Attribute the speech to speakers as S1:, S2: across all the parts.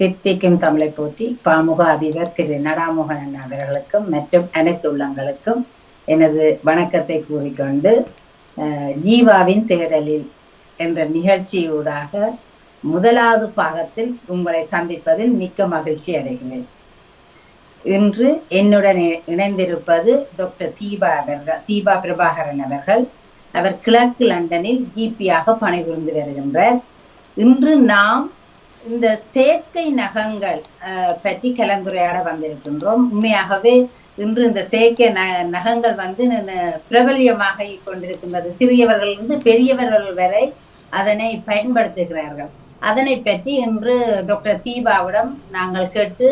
S1: தித்திக்கும் தமிழை போற்றி பாமுக அதிபர் திரு நடாமோகன் அவர்களுக்கும் மற்றும் அனைத்து உள்ளங்களுக்கும் எனது வணக்கத்தை கூறிக்கொண்டு ஜீவாவின் தேடலில் என்ற நிகழ்ச்சியூடாக முதலாவது பாகத்தில் உங்களை சந்திப்பதில் மிக்க மகிழ்ச்சி அடைகிறேன். இன்று என்னுடன் இணைந்திருப்பது டாக்டர் தீபா அவர்கள் தீபா பிரபாகரன் அவர்கள். அவர் கிழக்கு லண்டனில் ஜிபியாக பணிபுரிந்து வருகின்றார். இன்று நாம் இந்த செயற்கை நகங்கள் பற்றி கலந்துரையாட வந்திருக்கின்றோம். உண்மையாகவே இன்று இந்த செயற்கை ந நகங்கள் வந்து பிரபல்யமாக கொண்டிருக்கின்றது. சிறியவர்களிலிருந்து பெரியவர்கள் வரை அதனை பயன்படுத்துகிறார்கள். அதனை பற்றி இன்று டாக்டர் தீபாவிடம் நாங்கள் கேட்டு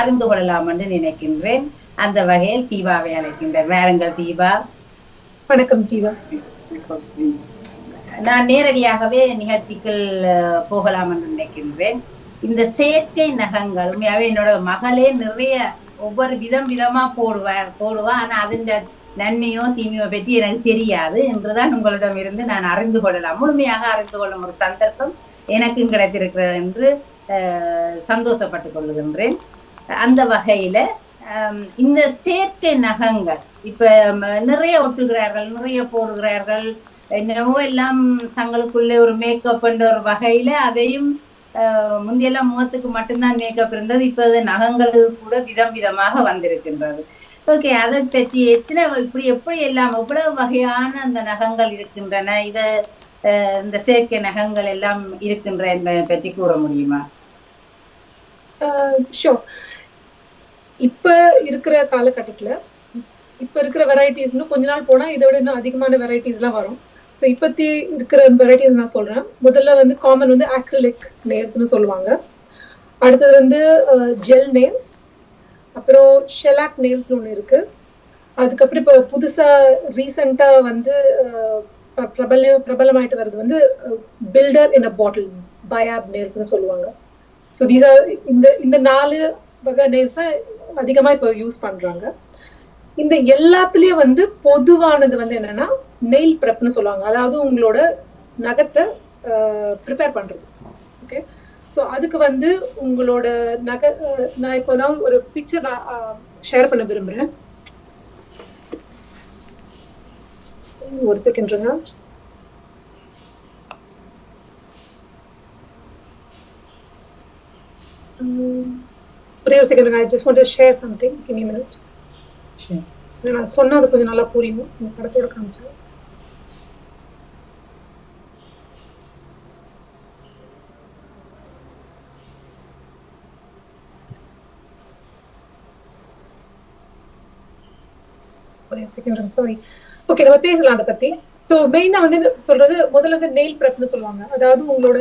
S1: அறிந்து கொள்ளலாம் என்று நினைக்கின்றேன். அந்த வகையில் தீபாவை அழைக்கின்றேன். வேறுங்கள் தீபா.
S2: வணக்கம் தீவா
S1: நான் நேரடியாகவே நிகழ்ச்சிக்குள் போகலாம் என்று நினைக்கின்றேன். இந்த செயற்கை நகங்கள் உண்மையாவே என்னோட மகளே நிறைய ஒவ்வொரு விதம் விதமா போடுவார் போடுவா. ஆனா அதின் நன்மையோ தீமையோ பற்றி எனக்கு தெரியாது என்றுதான் உங்களிடம் இருந்து நான் அறிந்து கொள்ளலாம். முழுமையாக அறிந்து கொள்ளும் ஒரு சந்தர்ப்பம் எனக்கும் கிடைத்திருக்கிறது என்று சந்தோஷப்பட்டு சந்தோஷப்பட்டுக் கொள்ளுகின்றேன் அந்த வகையில இந்த செயற்கை நகங்கள் இப்ப நிறைய ஒட்டுகிறார்கள் நிறைய போடுகிறார்கள். என்னவோ எல்லாம் தங்களுக்குள்ளே ஒரு மேக்கப் என்ற ஒரு வகையில அதையும் அஹ், முந்தியெல்லாம் முகத்துக்கு மட்டும்தான் மேக்கப் இருந்தது. இப்ப அது நகங்களுக்கு கூட விதம் விதமாக வந்திருக்கின்றது. ஓகே அதை பற்றி எத்தனை இப்படி எப்படி எல்லாம் எவ்வளவு வகையான அந்த நகங்கள் இருக்கின்றன? இத இந்த செயற்கை நகங்கள் எல்லாம் இருக்கின்ற என்பதை பற்றி கூற முடியுமா?
S2: ஷோ இப்ப இருக்கிற காலகட்டத்துல இப்ப இருக்கிற வெரைட்டிஸ் கொஞ்ச நாள் போனா இதை விட இன்னும் அதிகமான வெரைட்டிஸ் எல்லாம் வரும். ஸோ இப்பத்தி இருக்கிற வெரைட்டிஸ் நான் சொல்கிறேன் முதல்ல வந்து காமன் வந்து ஆக்ரிலிக் நெயில்ஸ்னு சொல்லுவாங்க. அடுத்தது வந்து ஜெல் நெயில்ஸ் அப்புறம் ஷெலாக் நெயில்ஸ்னு ஒன்று இருக்குது அதுக்கப்புறம் இப்போ புதுசாக ரீசெண்டா வந்து ப- பிரபல பிரபலமாயிட்டு வர்றது வந்து பில்டர் இன் அ பாட்டில் பயாப் நெயில்ஸ்னு சொல்லுவாங்க. ஸோ தீஸ் ஆர் இந்த இந்த நாலு வகை நெயில்ஸ் தான் அதிகமாக இப்போ யூஸ் பண்ணுறாங்க இந்த எல்லாத்துலேயும் வந்து பொதுவானது வந்து என்னென்னா நெயில் ப்ரெப்னு சொல்லுவாங்க. அதாவது உங்களோட நகத்தை ப்ரிப்பேர் பண்றது. ஓகே ஸோ அதுக்கு வந்து உங்களோட நகை நான் இப்போ நான் ஒரு பிக்சர் ஷேர் பண்ண விரும்புறேன். ஒரு செகண்ட்ருங்க ஒரே ஒரு second I just want share something give me minute நான் சொன்னா அது கொஞ்சம் நல்லா புரியும். இந்த படத்தோட காமிச்சா ஒரே செகண்ட் சாரி ஓகே நம்ம பேசலாம் அதை பத்தி. ஸோ மெயினா வந்து சொல்றது முதல்ல வந்து நெயில் ப்ரெப்னு சொல்லுவாங்க. அதாவது உங்களோட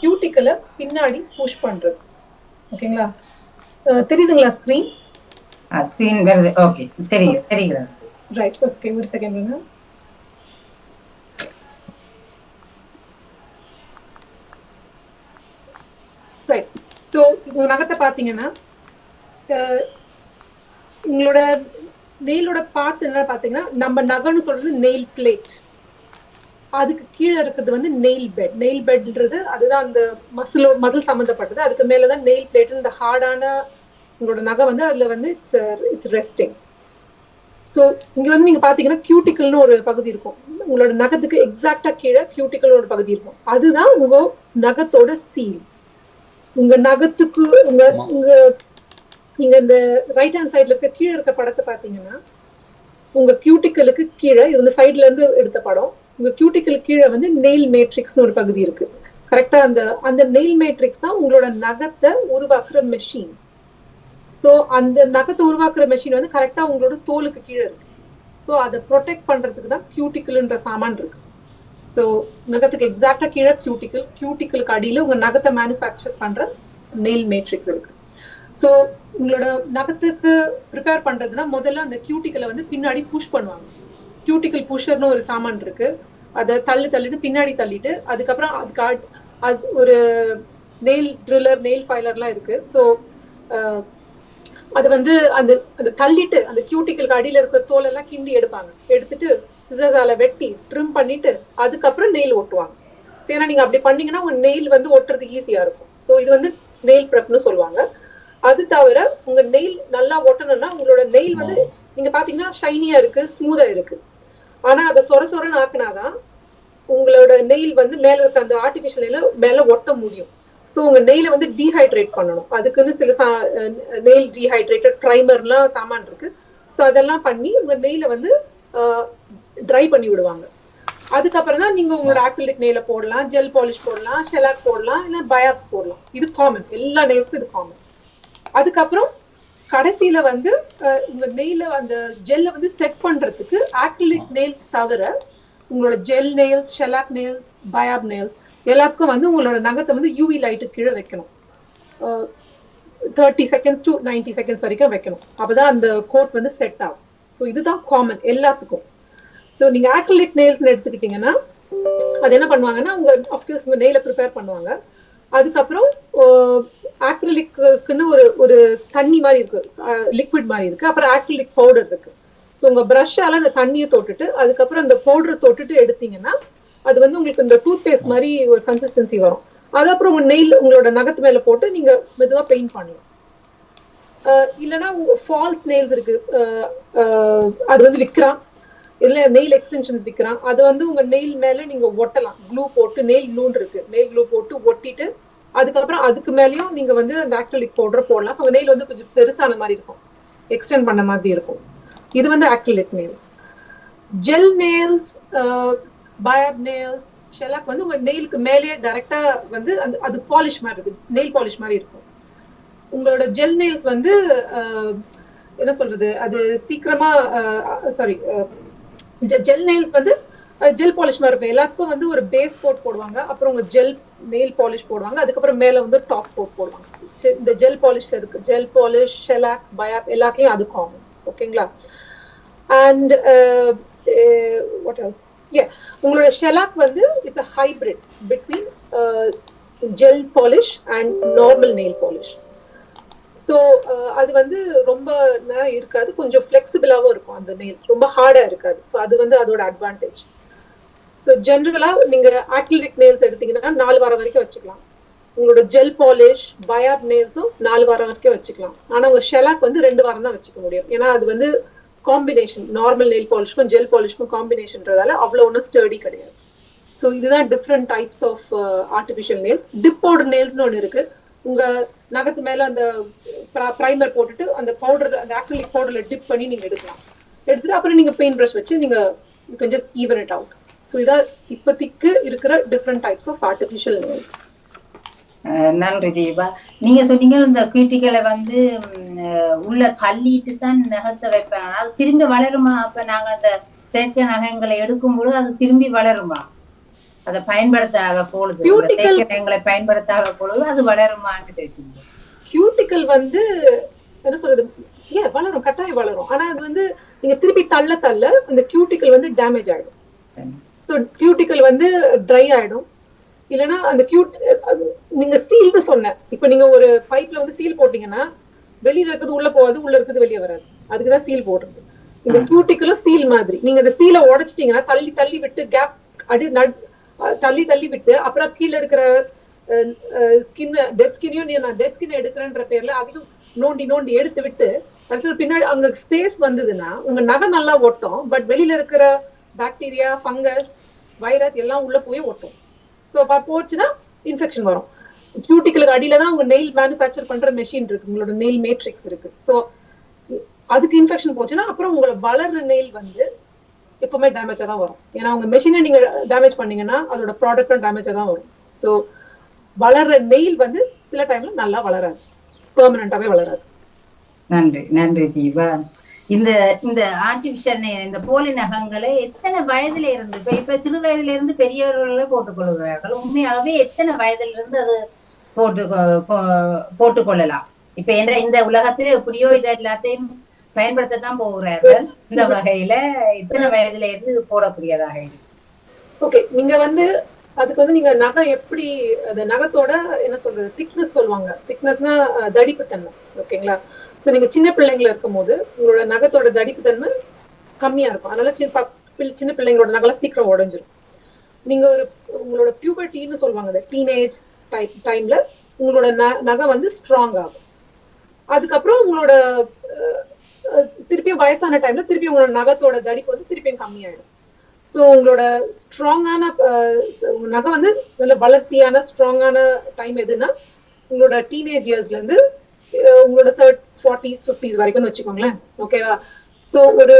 S2: கியூட்டிக்கலை பின்னாடி புஷ் பண்றது. ஓகேங்களா தெரியுதுங்களா ஸ்க்ரீன்
S1: ஸ்கிரீன் வருது. ஓகே தெரியுது தெரிகிறது.
S2: ரைட் ஓகே ஒரு செகண்ட் ரைட் ஸோ நகத்தை பார்த்தீங்கன்னா உங்களோட நெயிலோட பார்ட்ஸ் என்ன பார்த்தீங்கன்னா நம்ம நகம்னு சொல்றது நெயில் பிளேட் அதுக்கு கீழே இருக்கிறது வந்து நெயில் பெட் நெயில் பெட்ன்றது அதுதான் அந்த மசிலோ மதில் சம்மந்தப்பட்டது அதுக்கு மேலே தான் நெயில் பிளேட் இந்த ஹார்டான உங்களோட நகை வந்து அதில் வந்து இட்ஸ் இட்ஸ் ரெஸ்டிங் ஸோ இங்க வந்து நீங்க பாத்தீங்கன்னா கியூட்டிக்கல்னு ஒரு பகுதி இருக்கும். உங்களோட நகத்துக்கு எக்ஸாக்டா கீழே கியூட்டிக்கல் ஒரு பகுதி இருக்கும். அதுதான் உங்க நகத்தோட சீல் உங்க நகத்துக்கு உங்க உங்க நீங்க இந்த ரைட் ஹேண்ட் சைட்ல இருக்க கீழே இருக்க படத்தை பாத்தீங்கன்னா உங்க கியூட்டிக்கலுக்கு கீழே இது வந்து சைட்ல இருந்து எடுத்த படம் உங்க கியூட்டிக்கல் கீழே வந்து நெயில் மேட்ரிக்ஸ்னு ஒரு பகுதி இருக்கு. கரெக்டா அந்த அந்த நெயில் மேட்ரிக்ஸ் தான் உங்களோட நகத்தை உருவாக்குற மெஷின் ஸோ அந்த நகத்தை உருவாக்குற மெஷின் வந்து கரெக்டாக உங்களோட தோலுக்கு கீழே இருக்கு. ஸோ அதை ப்ரொடெக்ட் பண்ணுறதுக்கு தான் கியூட்டிக்கல்ன்ற சாமான் இருக்கு. ஸோ நகத்துக்கு எக்ஸாக்டா கீழே கியூட்டிக்கல் கியூட்டிக்கலுக்கு அடியில் உங்கள் நகத்தை மேனுஃபேக்சர் பண்ணுற நெயில் மேட்ரிக்ஸ் இருக்கு. ஸோ உங்களோட நகத்துக்கு ப்ரிப்பேர் பண்ணுறதுனா முதல்ல அந்த கியூட்டிக்கலை வந்து பின்னாடி புஷ் பண்ணுவாங்க. கியூட்டிக்கல் புஷர்னு ஒரு சாமான் இருக்கு. அதை தள்ளு தள்ளிட்டு பின்னாடி தள்ளிட்டு அதுக்கப்புறம் அதுக்கு அட்- அது ஒரு நெயில் ட்ரில்லர் நெயில் ஃபைலர்லாம் இருக்கு. ஸோ அது வந்து அந்த அந்த தள்ளிட்டு அந்த கியூட்டிக்கலுக்கு அடியில் இருக்கிற தோலெல்லாம் கிண்டி எடுப்பாங்க. எடுத்துட்டு சிசர்ஸால வெட்டி ட்ரிம் பண்ணிட்டு அதுக்கப்புறம் நெயில் ஒட்டுவாங்க. ஏன்னா நீங்கள் அப்படி பண்ணீங்கன்னா உங்கள் நெயில் வந்து ஒட்டுறது ஈஸியாக இருக்கும். ஸோ இது வந்து நெயில் ப்ரெப்னு சொல்லுவாங்க. அது தவிர உங்க நெயில் நல்லா ஒட்டணும்னா உங்களோட நெயில் வந்து நீங்க பாத்தீங்கன்னா ஷைனியா இருக்கு ஸ்மூதா இருக்கு. ஆனா அதை சொர சொரன்னு ஆக்குனாதான் உங்களோட நெயில் வந்து மேல இருக்க அந்த ஆர்டிபிஷியல் நெயில மேல ஒட்ட முடியும். ஸோ உங்க நெயில வந்து டீஹைட்ரேட் பண்ணணும். அதுக்குன்னு சில நெயில் டீஹைட்ரேட்டட் ப்ரைமர்லாம் சாமான் இருக்கு. ஸோ அதெல்லாம் பண்ணி உங்க நெயில வந்து ட்ரை பண்ணி விடுவாங்க. அதுக்கப்புறம் தான் நீங்க உங்களோட ஆக்ரிலிக் நெயில போடலாம் ஜெல் பாலிஷ் போடலாம் ஷெலாக் போடலாம் இல்லை பயாப்ஸ் போடலாம். இது காமன் எல்லா நெயில்ஸ்க்கும் இது காமன் அதுக்கப்புறம் கடைசியில வந்து உங்க நெயில அந்த ஜெல்ல வந்து செட் பண்றதுக்கு ஆக்ரிலிக் நெயில்ஸ் தவிர உங்களோட gel nails shellac nails BIAB nails எல்லாத்துக்கும் வந்து உங்களோட நகத்தை வந்து யூவி லைட்டு கீழே வைக்கணும். தேர்ட்டி செகண்ட்ஸ் டு 90 செகண்ட்ஸ் வரைக்கும் வைக்கணும். அப்போதான் அந்த கோட் வந்து செட் ஆகும். ஸோ இதுதான் காமன் எல்லாத்துக்கும். ஸோ நீங்க ஆக்ரிலிக் நெயில்ஸ் எடுத்துக்கிட்டீங்கன்னா அது என்ன பண்ணுவாங்கன்னா உங்க அஃப்கோர்ஸ் உங்க நெயில ப்ரிப்பேர் பண்ணுவாங்க. அதுக்கப்புறம் ஆக்ரிலிக்குன்னு ஒரு ஒரு தண்ணி மாதிரி இருக்கு. லிக்விட் மாதிரி இருக்கு. அப்புறம் ஆக்ரிலிக் பவுடர் இருக்கு. ஸோ உங்க ப்ரஷ்ஷால அந்த தண்ணியை தொட்டுட்டு அதுக்கப்புறம் அந்த பவுடரை தொட்டுட்டு எடுத்தீங்கன்னா அது வந்து உங்களுக்கு இந்த டூத் பேஸ்ட் மாதிரி ஒரு கன்சிஸ்டன்சி வரும். அது அப்புறம் உங்க நெயில் உங்களோட நகத்து மேல போட்டு நீங்க மெதுவா பெயிண்ட் பண்ணலாம். இல்லைன்னா ஃபால்ஸ் நெயில்ஸ் இருக்கு. அது வந்து விற்கிறான் இல்ல நெயில் எக்ஸ்டென்ஷன்ஸ் விற்கிறான் அது வந்து உங்க நெயில் மேல நீங்க ஒட்டலாம். க்ளூ போட்டு நெயில் க்ளூன்னு இருக்கு. நெயில் க்ளூ போட்டு ஒட்டிட்டு அதுக்கப்புறம் அதுக்கு மேலேயும் நீங்க வந்து அந்த ஆக்ரிலிக் பவுடர் போடலாம். ஸோ நெயில் வந்து கொஞ்சம் பெருசான மாதிரி இருக்கும். எக்ஸ்டெண்ட் பண்ண மாதிரி இருக்கும். இது வந்து acrylic nails gel nails BIAB nails shellac வந்து உங்க நெயிலுக்கு மேலேயே டைரக்டா வந்து அந்த அது பாலிஷ் மாதிரி இருக்கு. நெயில் பாலிஷ் மாதிரி இருக்கும். உங்களோட ஜெல் நெயில்ஸ் வந்து uh, என்ன சொல்றது? அது சீக்கிரமா uh, சாரி ஜெல் நெயில்ஸ் வந்து ஜெல் பாலிஷ் மாதிரி இருக்கும். எல்லாத்துக்கும் வந்து ஒரு பேஸ் கோட் போடுவாங்க. அப்புறம் உங்க ஜெல் நெயில் பாலிஷ் போடுவாங்க. அதுக்கப்புறம் மேல வந்து டாப் கோட் போடுவாங்க. இந்த ஜெல் பாலிஷ்ல இருக்கு. ஜெல் பாலிஷ் ஷெலாக் பயாப் எல்லாத்துலயும் அது காமன் ஓகேங்களா அண்ட் வாட் எல்ஸ் ஏ உங்களோட ஷெலாக் வந்து it's a hybrid between gel polish and normal nail polish so uh, அது வந்து ரொம்ப நேரம் இருக்காது. கொஞ்சம் ஃப்ளெக்சிபிளாகவும் இருக்கும் அந்த நெயில் ரொம்ப ஹார்டாக இருக்காது. ஸோ அது வந்து அதோட அட்வான்டேஜ் ஸோ ஜென்ரலாக நீங்கள் ஆக்ரிலிக் நெயில்ஸ் எடுத்தீங்கன்னா நாலு வாரம் வரைக்கும் வச்சுக்கலாம். உங்களோட ஜெல் பாலிஷ் பயாப் நெயில்ஸும் நாலு வாரம் வரைக்கும் வச்சுக்கலாம். ஆனால் உங்கள் ஷெலாக் வந்து ரெண்டு வாரம் தான் வச்சுக்க முடியும். ஏன்னா அது வந்து காம்பினேஷன் நார்மல் நெயில் பாலிஷ்க்கும் ஜெல் பாலிஷ்க்கும் காம்பினேஷன்றதால அவ்வளோ ஒன்றும் ஸ்டடி கிடையாது. ஸோ இதுதான் different types of artificial nails டிப்போட நெயில்ஸ்னு ஒன்று இருக்கு. உங்க நகத்து மேல அந்த ப்ரைமர் போட்டுட்டு அந்த பவுடர் அந்த ஆக்ரிலிக் பவுடர்ல டிப் பண்ணி நீங்க எடுக்கலாம். எடுத்துட்டு அப்புறம் நீங்க பெயிண்ட் ப்ரஷ் வச்சு நீங்க you can just even it out so இதான் இப்போதைக்கு இருக்கிற different types of artificial nails
S1: ah நன்றி தீபா. நீங்க சொன்னீங்க இந்த கீட்டிகளை வந்து உள்ள தள்ளிட்டு தான் நகத்தை வைப்பாங்க அது திரும்பி வளருமா? அப்ப நாங்க அந்த செயற்கை நகங்களை எடுக்கும் பொழுது அது திரும்பி வளருமா? அதை பயன்படுத்தாத பொழுது நகங்களை பயன்படுத்தாத பொழுது அது வளருமான்னு கேட்டீங்க.
S2: கியூட்டிக்கல் வந்து என்ன சொல்றது? ஏன் வளரும் கட்டாயம் வளரும். ஆனா அது வந்து நீங்க திருப்பி தள்ள தள்ள அந்த கியூட்டிக்கல் வந்து டேமேஜ் ஆயிடும். ஸோ கியூட்டிக்கல் வந்து ட்ரை ஆயிடும். இல்லைன்னா அந்த கியூட் நீங்க சீல்னு சொன்னேன். இப்போ நீங்க ஒரு பைப்ல வந்து சீல் போட்டீங்கன்னா வெளியில இருக்கிறது உள்ள போகாது உள்ள இருக்கிறது வெளியே வராது. அதுக்கு தான் சீல் போடுறது. இந்த கியூட்டிக்கலும் சீல் மாதிரி. நீங்க அந்த சீலை உடைச்சிட்டீங்கன்னா தள்ளி தள்ளி விட்டு கேப் அடி தள்ளி தள்ளி விட்டு அப்புறம் கீழே இருக்கிற ஸ்கின் டெட் ஸ்கின்னையும் நீ நான் டெட் ஸ்கின் எடுக்கிறேன்ற பேர்ல அதையும் நோண்டி நோண்டி எடுத்து விட்டு கடைசியில் பின்னாடி அங்க ஸ்பேஸ் வந்ததுன்னா உங்க நகை நல்லா ஒட்டும் பட் வெளியில இருக்கிற பாக்டீரியா ஃபங்கஸ் வைரஸ் எல்லாம் உள்ள போய் ஒட்டும். ஸோ போச்சுன்னா இன்ஃபெக்ஷன் வரும். கியூட்டிக்கலுக்கு அடியில தான் உங்க நெயில் மேனுஃபேக்சர் பண்ற மெஷின் இருக்கு உங்களோட நெயில் மேட்ரிக்ஸ் இருக்கு. ஸோ அதுக்கு இன்ஃபெக்ஷன் போச்சுன்னா அப்புறம் உங்களை வளர்ற நெயில் வந்து எப்பவுமே டேமேஜாக தான் வரும். ஏன்னா உங்க மெஷினை நீங்க டேமேஜ் பண்ணீங்கன்னா அதோட ப்ராடக்ட்டும் டேமேஜாக தான் வரும். ஸோ வளர்ற நெயில் வந்து சில டைம்ல நல்லா வளராது. பெர்மனண்டாவே வளராது.
S1: நன்றி நன்றி தீபா. இந்த இந்த ஆர்டிபிஷியல் இந்த போலி நகங்களை எத்தனை வயதுல இருந்து இப்ப இப்ப சிறு வயதுல இருந்து பெரியவர்களே போட்டுக்கொள்கிறார்கள் உண்மையாகவே எத்தனை வயதுல இருந்து அது போட்டு கொ- போ- இப்ப என்ற இந்த உலகத்துல எப்படியோ இது எல்லாத்தையும் பயன்படுத்தத்தான் போகிறார்கள் இந்த வகையில இத்தனை வயதுல இருந்து போடக்கூடியதாக இருக்கு.
S2: ஓகே நீங்க வந்து அதுக்கு வந்து நீங்க நகை எப்படி அந்த நகத்தோட என்ன சொல்றது திக்னஸ் சொல்லுவாங்க. திக்னஸ்னா தடிப்புத்தன்மை. ஓகேங்களா ஸோ நீங்க சின்ன பிள்ளைங்கள இருக்கும்போது உங்களோட நகத்தோட தடிப்புத்தன்மை கம்மியா இருக்கும். அதனால சின்ன சின்ன பிள்ளைங்களோட நகைலாம் சீக்கிரம் உடைஞ்சிரும். நீங்க ஒரு உங்களோட பியூபர்ட்டின்னு சொல்லுவாங்க அந்த டீனேஜ் டைம் டைம்ல உங்களோட ந- நகம் வந்து ஸ்ட்ராங் ஆகும். அதுக்கப்புறம் உங்களோட திருப்பியும் வயசான டைம்ல திருப்பியும் உங்களோட நகத்தோட தடிப்பு வந்து திருப்பியும் கம்மியாயிடும். ஸோ உங்களோட ஸ்ட்ராங்கான நகை வந்து நல்ல வளர்த்தியான ஸ்ட்ராங்கான டைம் எதுன்னா உங்களோட டீனேஜ் இயர்ஸ்ல இருந்து உங்களோட தேர்ட் ஃபார்ட்டிஸ் ஃபிஃப்டிஸ் வரைக்கும்னு வச்சுக்கோங்களேன். ஓகேவா ஸோ ஒரு